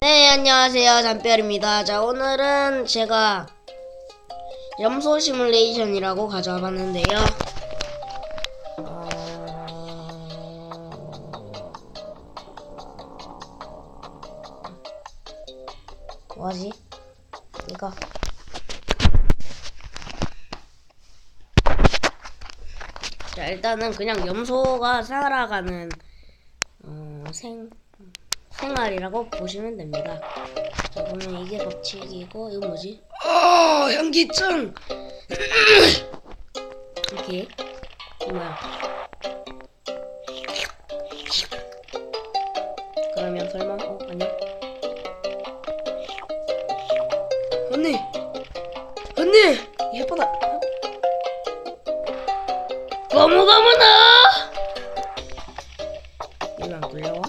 네, 안녕하세요. 잔별입니다. 자, 오늘은 제가 염소 시뮬레이션이라고 가져와 봤는데요. 어... 뭐하지? 이거. 자, 일단은 그냥 염소가 살아가는 어, 생 생활이라고 보시면 됩니다. 자, 보면 이게 법칙이고 이거 뭐지? 어, 현기증. 이렇게 뭐야? 그러면 설마 어 아니야? 언니, 언니, 예쁘다. 거무거무나. 이거 안 끌려와?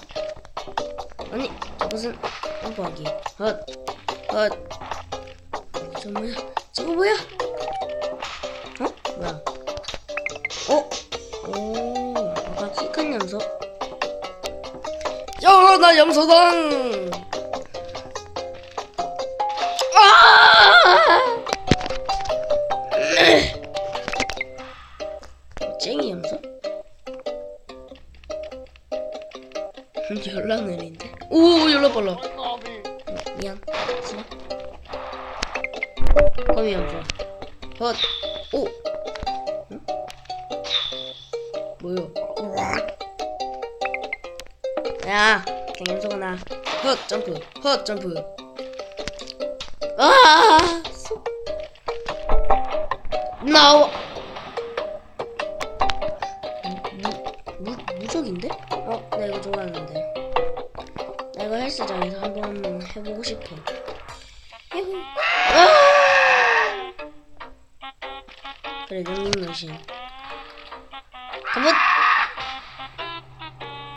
아니 무슨 깜빡이. 헛 헛. 저 뭐야? 저거 뭐야? 어? 뭐야? 어 오 아까 키큰 염소 야나 염소당! 아! 쟁이 염소? 연락 느린데 오 연락 빨라. 어, 미안. 거미 염소 헛오. 응? 뭐요? 야 갱염소가 나헛 점프. 헛 점프. 아! 소- 헬스장에서 한번 해보고 싶어. 아! 그래, 능력노신. 한번.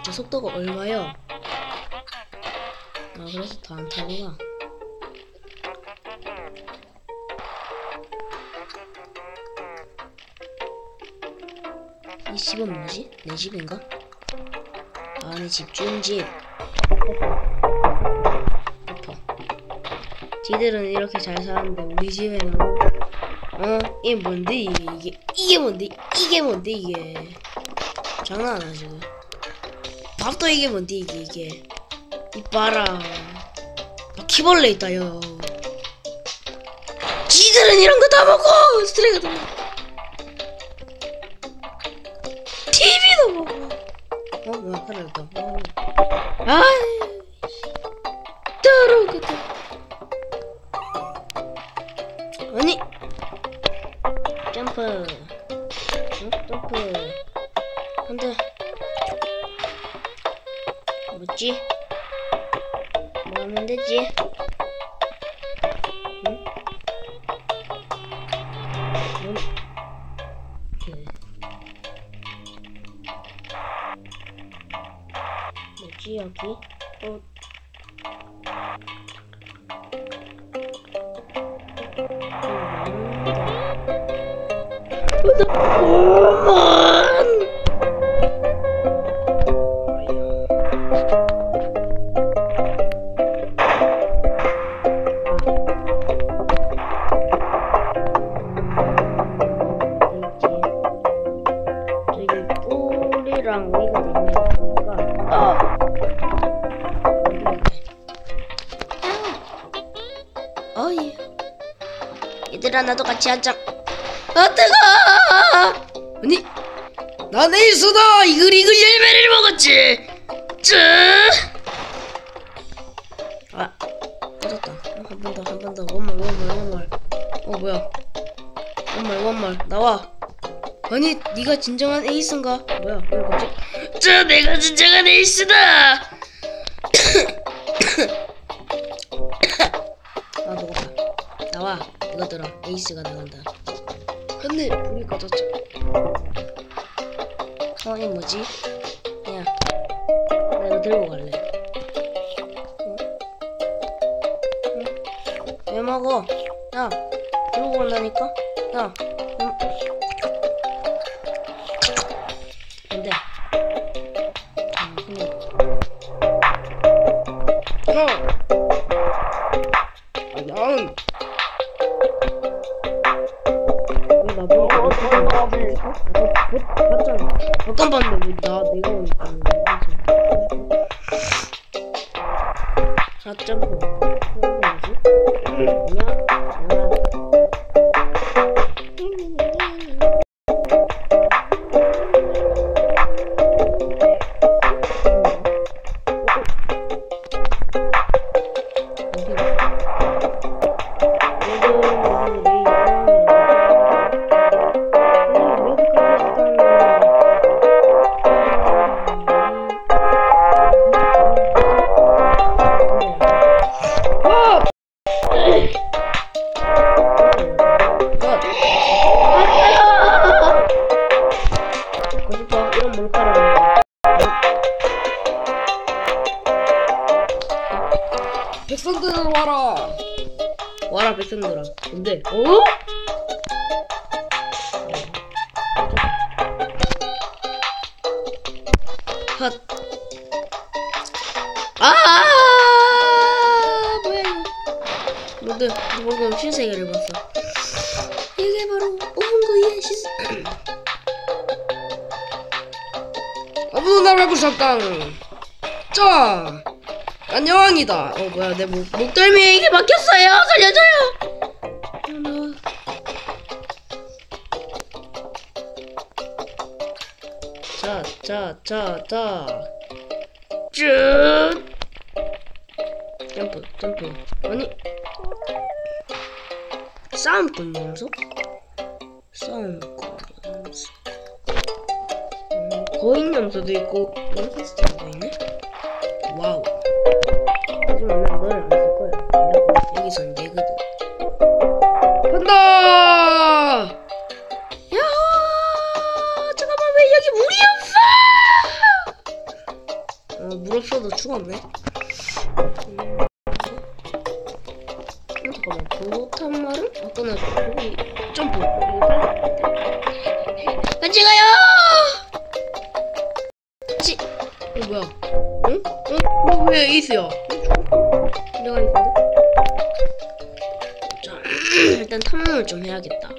저 속도가 얼마요? 아, 그래서 더안 타구나. 이 집은 뭐지? 내 집인가? 아, 내 집 주인 집. 지들은 이렇게 잘 사는데 우리 집에는 어? 이게 뭔데 이게? 이게 이게 뭔데? 이게 뭔데 이게? 장난 아니야 지금. 밥도 이게 뭔데 이게 이게? 이봐라. 바퀴벌레 있다 요. 지들은 이런 거 다 먹고 스트레이가 TV도 먹고 어 뭐야 사라졌다 어. 아 안돼 뭐지? 뭐 하면 되지? 응? 응? 그 뭐지 여기? 어. 잠 얘들아 나도 같이 앉자. 아 뜨거 아니 난 에이스다 이글 이글 열매를 먹었지. 쯔아 꺼졌다. 한 번 더 한 번 더. 원말 원말 원말. 어 뭐야? 원말 원말. 나와. 아니 네가 진정한 에이스인가? 뭐야 왜 갑자기? 저 내가 진정한 에이스다! 아 먹어봐 나와 이것들아 에이스가 나간다 근데 불이 꺼졌죠 어, 이 뭐지? 야, 나 이거 들고 갈래. 응? 응? 왜 먹어? 야, 들고 간다니까? 야, 응? 안 돼. 아, 근데. 형! 근데 어? 핫. 아 뭐야 모두 방금 신세계를 봤어 이게 바로 오븐구이의 시 아무도 나를 구셨당. 자, 난 여왕이다. 어 뭐야 내 목, 목덜미에 이게 막혔어요 살려줘요 자, 자, 자, 자. 쭉. 점프, 점프. 아니. 싸움꾼 연속? 싸움꾼 연속. 음, 거인 염소도 있고, 몬스터도 있네? 와우. 어, 잠깐만, 그렇단 말은? 아까 나 거기 점프. 같이 가요! 같이. 어, 뭐야? 응? 응? 너왜 이스야? 내가 있는데? 자, 일단 탐험을 좀 해야겠다.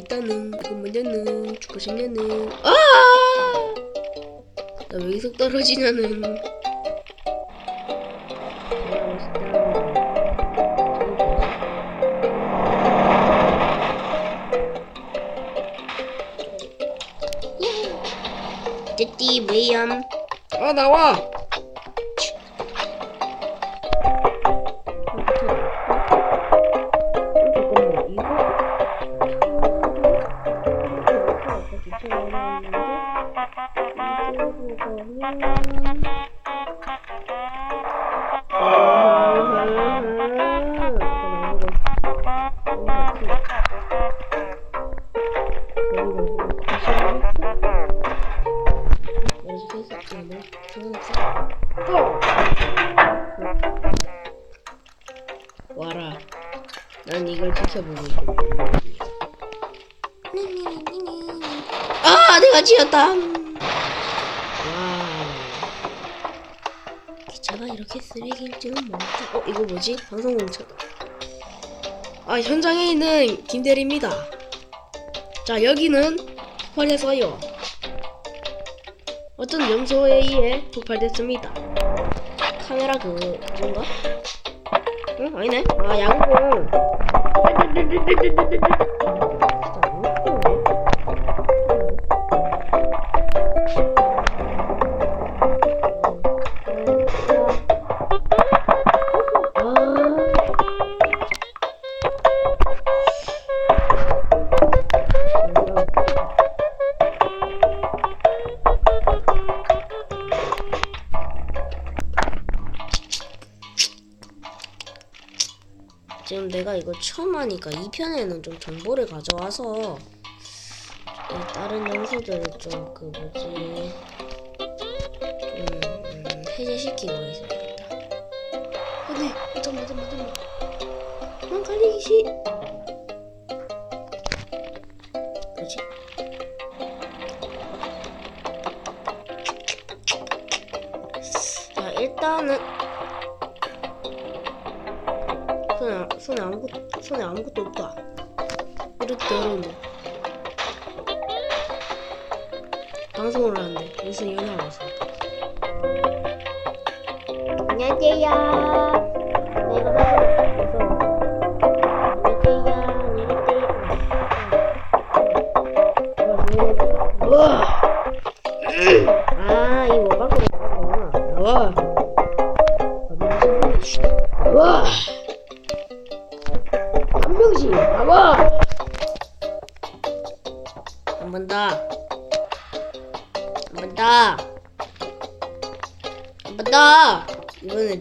재밌다는 그 문제는 죽고 싶냐는 아! 나 왜 계속 떨어지냐는 멋있다는 띠띠 왜염 아 나와. 와라. 난 이걸 지켜보고 있고. 아, 내가 지었다. 와. 기차가 이렇게 쓰레기일 줄은 몰랐다. 어, 이거 뭐지? 방송 공차다. 아 현장에 있는 김대리입니다. 자, 여기는 폭발해서요. 어떤 염소에 의해 폭발됐습니다. 카메라 그, 그건가? 응? 아니네. 아, 야구공. 내가 이걸 처음 하니까 2편에는 좀 정보를 가져와서 다른 연수들을 좀 그 뭐지? 음, 음, 해제시키고 해서 되겠다. 안돼 잠깐만 잠깐만 잠깐만. 그만 갈리기 시. 뭐지? 자 일단은 손에 아무것도 손에 아무것도 없다. 이렇게 어려운데 방송을 하는데 무슨 연락이 왔어. 안녕하세요.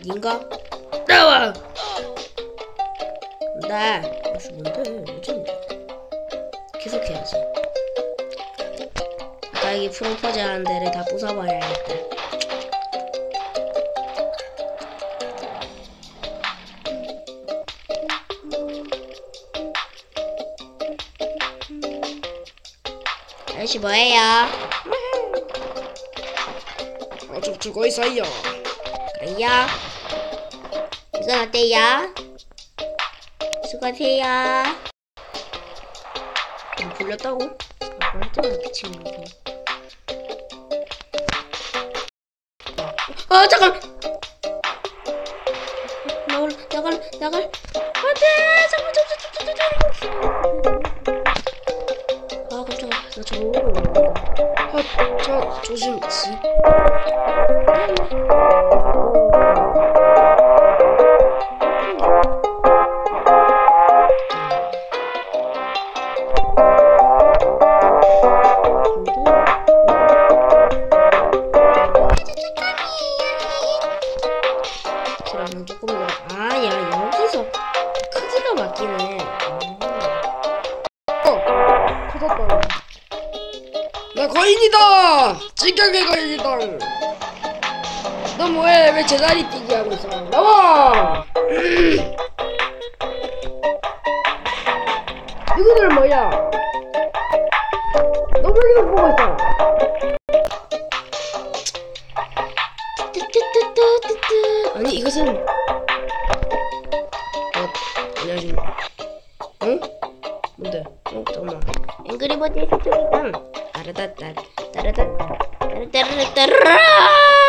닌가? 나와. 네. 벌써 뭔데? 어쩐데? 계속 해야지. 아까 이 프로포즈 하는 데를 다 부숴버려야겠다. 아저씨 뭐해요? 아저 죽어 있어요. 그래요? 이건 어때요? 수고하세요. 좀 불렸다고? 아, 때마다 미치는 거. 아 잠깐. 나갈 나갈 나갈. 안 돼 잠깐 잠깐 잠깐 잠깐. 아 깜짝아 나 저거. 아, 저 조심. 지. 어, 터졌다. 나 거인이다. 찌각의 거인이다. 너 뭐해? 왜 제자리 뛰기 하고 있어? 나와. 누구들 뭐야? 너왜 계속 보고 있어? 아니 이것은 어 안녕하십니까 응? 뭔데? 어 잠깐만 앵그리버드의 서쪽이당. 따라다따, 따라다따, 따라따라따라. 아.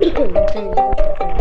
있는지 정